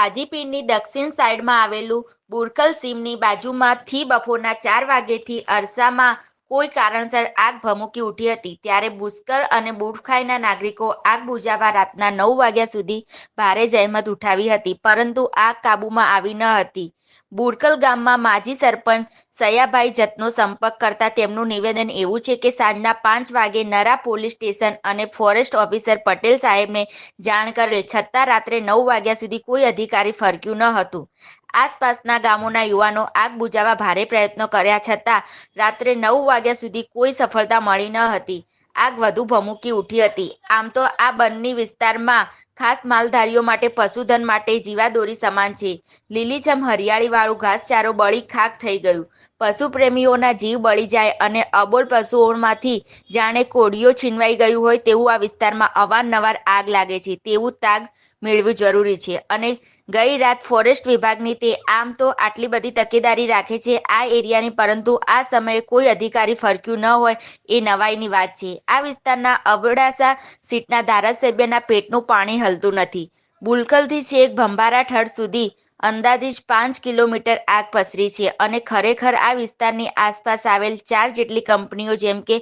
હાજીપીરની દક્ષિણ સાઈડમાં આવેલું બુરકલ સીમની બાજુમાં થી બપોરના ચાર વાગ્યેથી અરસામાં કોઈ કારણસર આગ ભમુકી ઉઠી હતી ત્યારે બુસ્કર અને બુરખાઈના નાગરિકો આગ બુજાવવા રાતના નવ વાગ્યા સુધી ભારે જહેમત ઉઠાવી હતી, પરંતુ આગ કાબૂમાં આવી ન હતી. બુરકલ ગામમાં માજી સરપંચ સયાભાઈ જતનો સંપર્ક કરતા તેમનું નિવેદન એવું છે કે સાંજના પાંચ વાગે નરા પોલીસ સ્ટેશન અને ફોરેસ્ટ ઓફિસર પટેલ સાહેબને જાણ કરેલ, છતાં રાત્રે નવ વાગ્યા સુધી કોઈ અધિકારી ફરક્યું ન હતું. આસપાસના ગામોના યુવાનો આગ બુજાવવા ભારે પ્રયત્નો કર્યા છતાં રાત્રે નવ વાગ્યા સુધી કોઈ સફળતા મળી ન હતી. આગ વધુ ભમૂકી ઉઠી હતી. આમ તો આ બંને વિસ્તારમાં ખાસ માલધારીઓ માટે પશુધન માટે જીવાદોરી સમાન છે. લીલીછમ હરિયાળીવાળું ઘાસચારો બળી ખાક થઈ ગયું. પશુપ્રેમીઓના જીવ બળી જાય અને અબોલ પશુઓમાંથી જાણે કોડીઓ છીનવાઈ ગયું હોય તેવું આ વિસ્તારમાં અવારનવાર આગ લાગે છે. તેવું તાગ મેળવવું જરૂરી છે અને ગઈ રાત ફોરેસ્ટ વિભાગની તે આમ તો આટલી બધી તકેદારી રાખે છે આ એરિયાની પરંતુ આ સમયે કોઈ અધિકારી ફરક્યું ન હોય એ નવાઈની વાત છે. આ વિસ્તારના અબડાસા સીટના ધારાસભ્યના પેટનું પાણી હલતું નથી. બુલકલથી છેક ભંભારા ઠળ સુધી અંદાજિત પાંચ કિલોમીટર આગ પસરી છે અને ખરેખર આ વિસ્તારની આસપાસ આવેલ ચાર જેટલી કંપનીઓ જેમ કે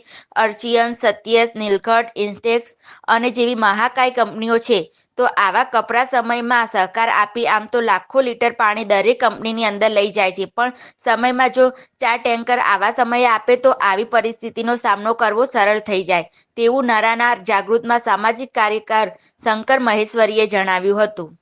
અર્ચિયન, સત્યસ, નીલકંઠ ઇન્સ્ટેક્સ અને જેવી મહાકાય કંપનીઓ છે, તો આવા કપરા સમયમાં સહકાર આપી આમ તો લાખો લીટર પાણી દરેક કંપનીની અંદર લઈ જાય છે. પણ સમયમાં જો ચાર ટેન્કર આવા સમયે આપે તો આવી પરિસ્થિતિનો સામનો કરવો સરળ થઈ જાય, તેવું નરાના જાગૃતમાં સામાજિક કાર્યકર શંકર મહેશ્વરીએ જણાવ્યું હતું.